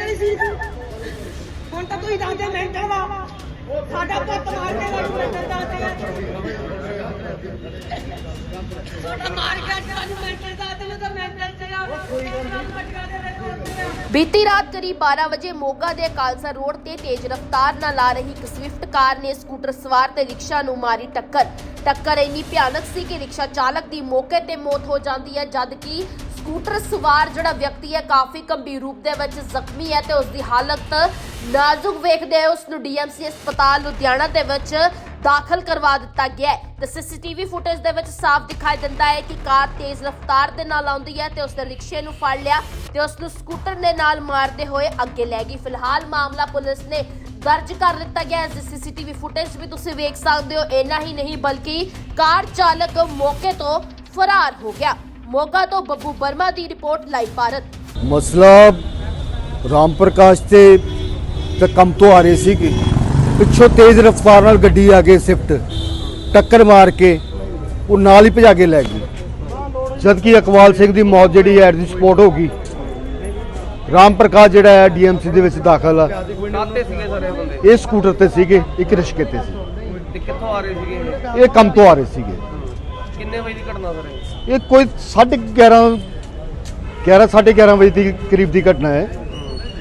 Mental ਸੀ। ਹੁਣ ਤਾਂ ਤੁਸੀਂ ਦੱਸਦੇ ਮੈਂਟਲ ਵਾ ਸਾਡਾ ਪੁੱਤ ਮਾਰ ਕੇ ਸਾਨੂੰ ਮੈਂਟਲ ਦੱਸਦੇ ਸਾਡਾ ਮਾਰ ਕੇ ਸਾਨੂੰ ਮੈਂਟਲ ਦੱਸਦੇ ਤਾਂ ਮੈਂਟਲ ਚ ਆ। ਬੀਤੀ ਰਾਤ ਕਰੀਬ 12 ਵਜੇ ਮੋਗਾ ਦੇ ਕਾਲਸਾ ਰੋਡ ਤੇ ਤੇਜ਼ ਰਫ਼ਤਾਰ ਨਾਲ ਆ ਰਹੀ ਇੱਕ ਸਵਿਫਟ ਕਾਰ ਨੇ ਸਕੂਟਰ ਸਵਾਰ ਤੇ ਰਿਕਸ਼ਾ ਨੂੰ ਮਾਰੀ ਟੱਕਰ। ਟੱਕਰ ਇੰਨੀ ਭਿਆਨਕ ਸੀ ਕਿ ਰਿਕਸ਼ਾ ਚਾਲਕ ਦੀ ਮੌਕੇ ਤੇ ਮੌਤ ਹੋ ਜਾਂਦੀ ਹੈ ਜਦ ਕਿ ਸਕੂਟਰ ਸਵਾਰ ਜਿਹੜਾ ਵਿਅਕਤੀ ਹੈ ਕਾਫੀ ਗੰਭੀਰ ਰੂਪ ਦੇ ਵਿੱਚ ਜ਼ਖਮੀ ਹੈ ਤੇ ਉਸ ਦੀ ਹਾਲਤ ਨਾਜ਼ੁਕ ਵੇਖਦੇ ਹੋਏ ਉਸ ਨੂੰ ਡੀਐਮਸੀ ਹਸਪਤਾਲ ਲੁਧਿਆਣਾ ਦੇ ਵਿੱਚ ਦਾਖਲ ਕਰਵਾ ਦਿੱਤਾ ਗਿਆ ਹੈ। ਤੇ ਸੀਸੀਟੀਵੀ ਫੁਟੇਜ ਦੇ ਵਿੱਚ ਸਾਫ਼ ਦਿਖਾਈ ਦਿੰਦਾ ਹੈ ਕਿ ਕਾਰ ਤੇਜ਼ ਰਫ਼ਤਾਰ ਦੇ ਨਾਲ ਆਉਂਦੀ ਹੈ ਤੇ ਉਸ ਨੇ ਰਿਕਸ਼ੇ ਨੂੰ ਫੜ ਲਿਆ ਤੇ ਉਸ ਨੂੰ ਸਕੂਟਰ ਦੇ ਨਾਲ ਮਾਰਦੇ ਹੋਏ ਅੱਗੇ ਲੈ ਗਈ। ਫਿਲਹਾਲ ਮਾਮਲਾ ਪੁਲਿਸ ਨੇ ਦਰਜ ਕਰ ਦਿੱਤਾ ਗਿਆ ਹੈ। ਇਸ ਸੀਸੀਟੀਵੀ ਫੁਟੇਜ ਵੀ ਤੁਸੀਂ ਵੇਖ ਸਕਦੇ ਹੋ। ਇੰਨਾ ਹੀ ਨਹੀਂ, ਬਲਕਿ ਕਾਰ ਚਾਲਕ ਮੌਕੇ ਤੋਂ ਫਰਾਰ ਹੋ ਗਿਆ। ਮੋਗਾ ਤੋਂ ਬੱਬੂ ਵਰਮਾ ਦੀ ਰਿਪੋਰਟ ਲਾਈਵ ਭਾਰਤ। ਮਸਲਾ ਰਾਮ ਪ੍ਰਕਾਸ਼ ਤੇ ਕੰਮ ਤੋਂ ਆ ਰਹੇ ਸੀਗੇ। ਪਿੱਛੋਂ ਤੇਜ਼ ਰਫ਼ਤਾਰ ਨਾਲ ਗੱਡੀ ਆ ਕੇ ਸਿਫਟ। ਟੱਕਰ ਮਾਰ ਕੇ ਉਹ ਨਾਲ ਹੀ ਭਜਾ ਕੇ ਲੈ ਗਈ। ਜਦ ਕਿ ਅਕਵਾਲ ਸਿੰਘ ਦੀ ਮੌਤ ਜਿਹੜੀ ਐਟ ਦੀ ਸਪੋਟ ਹੋ ਗਈ। ਰਾਮ ਪ੍ਰਕਾਸ਼ ਜਿਹੜਾ ਹੈ ਡੀਐਮਸੀ ਦੇ ਵਿੱਚ ਦਾਖਲ ਆ। ਕਾਤੇ ਸੀਗੇ ਸਾਰੇ ਇਹ ਬੰਦੇ? ਇਹ ਸਕੂਟਰ ਤੇ ਸੀਗੇ ਇੱਕ ਰਿਸ਼ਕੇ ਤੇ ਸੀ। ਕਿੱਥੋਂ ਆ ਰਹੇ ਸੀਗੇ ਇਹ? ਇਹ ਕੰਮ ਤੋਂ ਆ ਰਹੇ ਸੀਗੇ। ਕਿੰਨੇ ਵਜੇ ਦੀ ਘਟਨਾ ਸਰ ਇਹ ਕੋਈ 11:30 11 11:30 ਵਜੇ ਦੀ ਕਰੀਬ ਦੀ ਘਟਨਾ ਹੈ।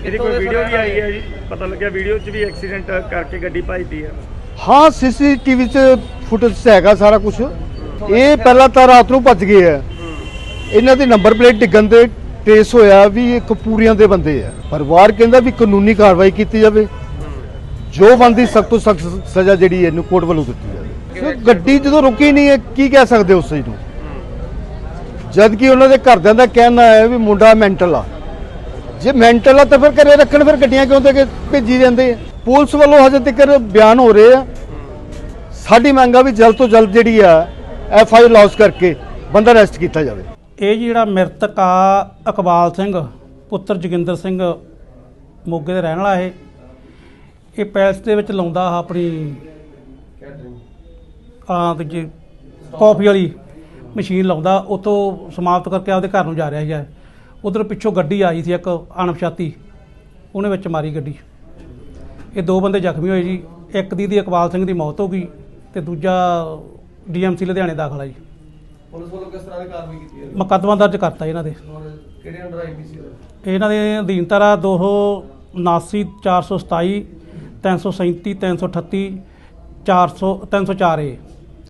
ਇਹਦੀ ਕੋਈ ਵੀਡੀਓ ਵੀ ਆਈ ਹੈ ਜੀ? ਪਤਾ ਲੱਗਿਆ ਵੀਡੀਓ 'ਚ ਵੀ ਐਕਸੀਡੈਂਟ ਕਰਕੇ ਗੱਡੀ ਭਜਦੀ ਹੈ। ਹਾਂ ਸੀਸੀਟੀਵੀ 'ਚ ਫੁਟੇਜ ਹੈਗਾ ਸਾਰਾ ਕੁਝ ਇਹ ਪਹਿਲਾਂ ਤਾਂ ਰਾਤ ਨੂੰ ਭੱਜ ਗਏ ਆ ਇਹਨਾਂ ਦੀ ਨੰਬਰ ਪਲੇਟ ਡਿੱਗਣ ਤੇ ਟ੍ਰੇਸ ਹੋਇਆ ਵੀ ਇਹ ਕਪੂਰੀਆਂ ਦੇ ਬੰਦੇ ਆ ਪਰਿਵਾਰ ਕਹਿੰਦਾ ਵੀ ਕਾਨੂੰਨੀ ਕਾਰਵਾਈ ਕੀਤੀ ਜਾਵੇ। ਜੋ ਬੰਦੀ ਸਖਤ ਤੋਂ ਸਖਤ ਸਜ਼ਾ ਜਿਹੜੀ ਇਹਨੂੰ ਕੋਰਟ ਵੱਲੋਂ ਦਿੱਤੀ ਜਾਵੇ। ਗੱਡੀ ਜਦੋਂ ਰੁਕੀ ਨਹੀਂ ਹੈ ਕੀ ਕਹਿ ਸਕਦੇ ਉਸ ਚੀਜ਼ ਨੂੰ? ਜਦ ਕਿ ਉਹਨਾਂ ਦੇ ਘਰਦਿਆਂ ਦਾ ਕਹਿਣਾ ਹੈ ਵੀ ਮੁੰਡਾ ਮੈਂਟਲ ਆ। ਜੇ ਮੈਂਟਲ ਆ ਤਾਂ ਫਿਰ ਘਰੇ ਰੱਖਣ ਫਿਰ ਗੱਡੀਆਂ ਕਿਉਂ ਤੇ ਭੇਜੀ ਜਾਂਦੇ ਆ? ਪੁਲਿਸ ਵੱਲੋਂ ਹਜੇ ਤੱਕ ਬਿਆਨ ਹੋ ਰਹੇ ਆ। ਸਾਡੀ ਮੰਗ ਆ ਵੀ ਜਲਦ ਤੋਂ ਜਲਦ ਜਿਹੜੀ ਆ ਐਫ ਆਈ ਲੌਸ ਕਰਕੇ ਬੰਦਾ ਅਰੈਸਟ ਕੀਤਾ ਜਾਵੇ। ਇਹ ਜਿਹੜਾ ਮ੍ਰਿਤਕ ਆ ਇਕਬਾਲ ਸਿੰਘ ਪੁੱਤਰ ਜੋਗਿੰਦਰ ਸਿੰਘ ਮੋਗੇ ਦੇ ਰਹਿਣ ਵਾਲਾ ਇਹ। ਇਹ ਪੈਲਸ ਦੇ ਵਿੱਚ ਲਾਉਂਦਾ ਆ ਆਪਣੀ ਆ ਦੂਜੀ ਕਾਫੀ ਵਾਲੀ। ਮਸ਼ੀਨ ਲਾਉਂਦਾ ਉਤੋਂ ਸਮਾਪਤ ਕਰਕੇ ਆਪਦੇ ਘਰ ਨੂੰ ਜਾ ਰਿਹਾ ਸੀਗਾ। ਉਧਰ ਪਿੱਛੋਂ ਗੱਡੀ ਆਈ ਸੀ ਇੱਕ ਅਣਪਛਾਤੀ। ਉਹਨੇ ਵਿੱਚ ਮਾਰੀ ਗੱਡੀ। ਇਹ ਦੋ ਬੰਦੇ ਜ਼ਖਮੀ ਹੋਏ ਜੀ। ਇੱਕ ਦੀ ਦੀ ਇਕਬਾਲ ਸਿੰਘ ਦੀ ਮੌਤ ਹੋ ਗਈ ਤੇ ਦੂਜਾ ਡੀਐਮਸੀ ਲੁਧਿਆਣੇ ਦਾਖਲ ਜੀ। ਪੁਲਿਸ ਵੱਲੋਂ ਕਿਸ ਤਰ੍ਹਾਂ ਦੀ ਕਾਰਵਾਈ ਕੀਤੀ ਹੈ ਮੁਕੱਦਮਾ ਦਰਜ ਕਰਤਾ ਇਹਨਾਂ ਦੇ। ਕਿਹੜੇ ਅੰਡਰ ਆਈਪੀਸੀ ਇਹਨਾਂ ਦੇ ਅਧੀਨ ਧਾਰਾ 279 427 337 338 400 304 ਏ।